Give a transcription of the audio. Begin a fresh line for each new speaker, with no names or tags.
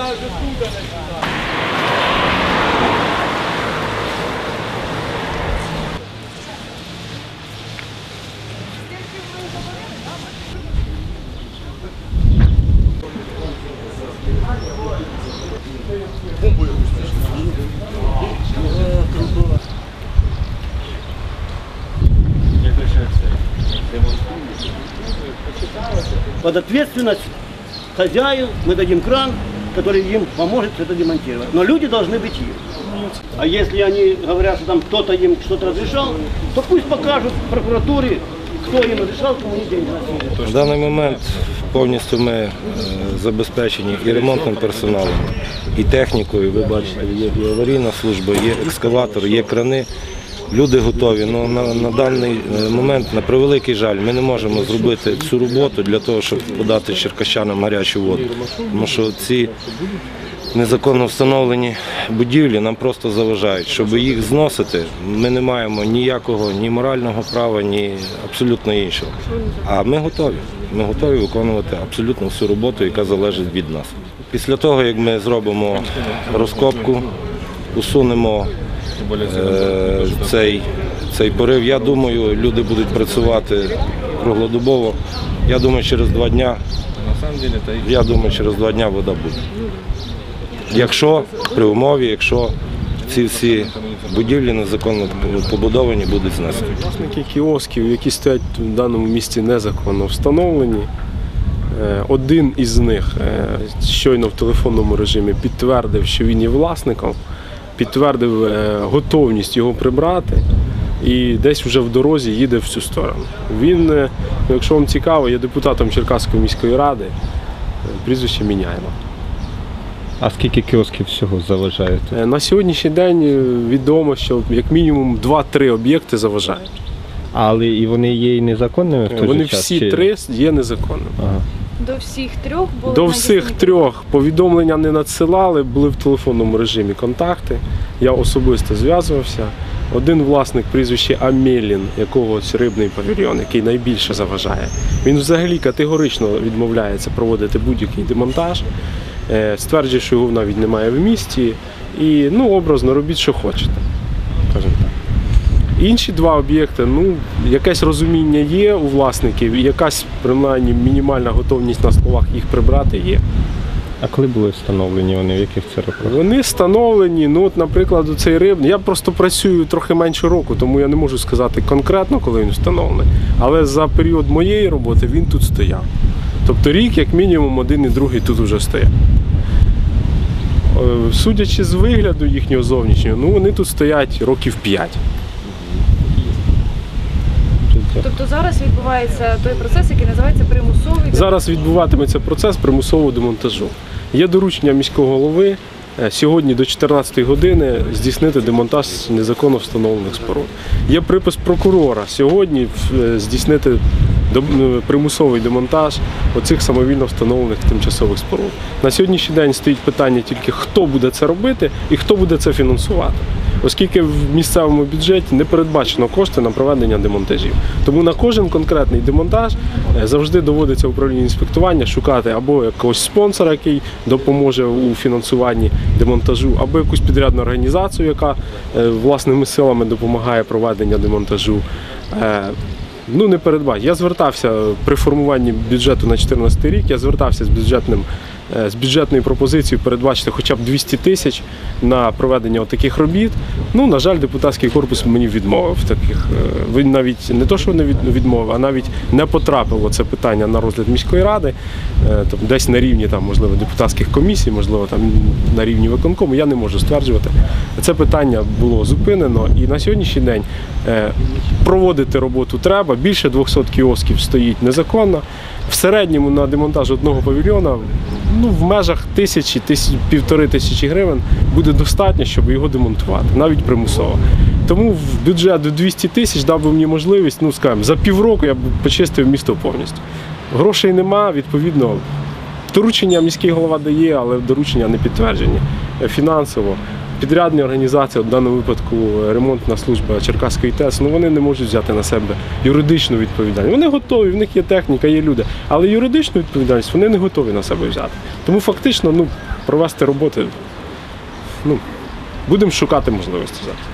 она туда Под ответственность хозяев мы дадим кран, который им поможет это демонтировать. Но люди должны быть им. А если они говорят, что там кто-то им что-то разрешал, то пусть покажут в прокуратуре, кто им разрешал, кому они деньги носили.
В даний момент повністю ми е, забезпечені і ремонтним персоналом, і технікою. Ви бачите, є і аварійна служба, є екскаватор, є крани. Люди готові. Ну, на, на даний е, момент, на превеликий жаль, ми не можемо зробити цю роботу для того, щоб подати черкащанам гарячу воду. Тому що ці незаконно встановлені будівлі нам просто заважають. Щоб їх зносити, ми не маємо ніякого ні морального права, ні абсолютно іншого. А ми готові. Ми готові виконувати абсолютно всю роботу, яка залежить від нас. Після того, як ми зробимо розкопку, усунемо е, цей, цей порив, я думаю, люди будуть працювати круглодобово. Я думаю, через два дня, я думаю, через два дня вода буде. Якщо при умові, якщо ці всі будівлі незаконно побудовані будуть знесені.
Власники кіосків, які стоять в даному місці незаконно встановлені. е, Один із них е, щойно в телефонному режимі підтвердив, що він є власником, підтвердив е, готовність його прибрати і десь вже в дорозі їде в цю сторону. Він, е, якщо вам цікаво, є депутатом Черкаської міської ради, е, прізвище міняємо.
А скільки кіосків всього заважає тут?
На сьогоднішній день відомо, що як мінімум 2-3 об'єкти заважають.
Але і вони є і незаконними в той
Вони
же час?
всі
чи-
три є незаконними.
Ага.
До всіх трьох було
До всіх трьох повідомлення не надсилали, були в телефонному режимі контакти. Я особисто зв'язувався. Один власник прізвище Амелін, якого рибний павільйон, який найбільше заважає. Він взагалі категорично відмовляється проводити будь-який демонтаж. Е, Стверджує, що його навіть немає в місті. І ну, образно робіть, що хочете. Інші два об'єкти, ну, якесь розуміння є у власників, і якась принаймні мінімальна готовність на словах їх прибрати є.
А коли були встановлені вони, в яких це роках?
Вони встановлені, ну от, наприклад, цей риб. Я просто працюю трохи менше року, тому я не можу сказати конкретно, коли він встановлений. Але за період моєї роботи він тут стояв. Тобто рік, як мінімум, один і другий тут вже стояв. Е, Судячи з вигляду їхнього зовнішнього, ну вони тут стоять років 5.
Тобто зараз відбувається той процес, який називається примусовий.
Зараз відбуватиметься процес примусового демонтажу. Є доручення міського голови е, сьогодні до 14 години здійснити демонтаж незаконно встановлених споруд. Є припис прокурора сьогодні е, здійснити е, примусовий демонтаж оцих самовільно встановлених тимчасових споруд. На сьогоднішній день стоїть питання тільки хто буде це робити і хто буде це фінансувати. Оскільки в місцевому бюджеті не передбачено кошти на проведення демонтажів. Тому на кожен конкретний демонтаж е, завжди доводиться управління інспектування шукати або якогось спонсора, який допоможе у фінансуванні демонтажу, або якусь підрядну організацію, яка е, власними силами допомагає проведення демонтажу. Е, Ну, не передбачено. Я звертався при формуванні бюджету на 2014 рік, я звертався з бюджетним з бюджетною пропозицією передбачити хоча б 200 тисяч на проведення таких робіт. Ну, на жаль, депутатський корпус мені відмовив таких. е, Він навіть не то, що не відмовив, а навіть не потрапило це питання на розгляд міської ради, е, там, десь на рівні там, можливо, депутатських комісій, можливо, там на рівні виконкому. Я не можу стверджувати. Це питання було зупинено, і на сьогоднішній день е, проводити роботу треба. Більше 200 кіосків стоїть незаконно. В середньому на демонтаж одного павільйона ну, в межах тисячі, тисяч, півтори тисячі гривень буде достатньо, щоб його демонтувати, навіть примусово. Тому в бюджет до 200 тисяч дав би мені можливість, ну скажімо, за півроку я б почистив місто повністю. Грошей нема, відповідно, доручення міський голова дає, але доручення не підтверджені е, фінансово. Підрядні організації, в даному випадку е, ремонтна служба Черкаської ТЕС, ну вони не можуть взяти на себе юридичну відповідальність. Вони готові, в них є техніка, є люди, але юридичну відповідальність вони не готові на себе взяти. Тому фактично ну, провести роботи, ну, будемо шукати можливості зараз.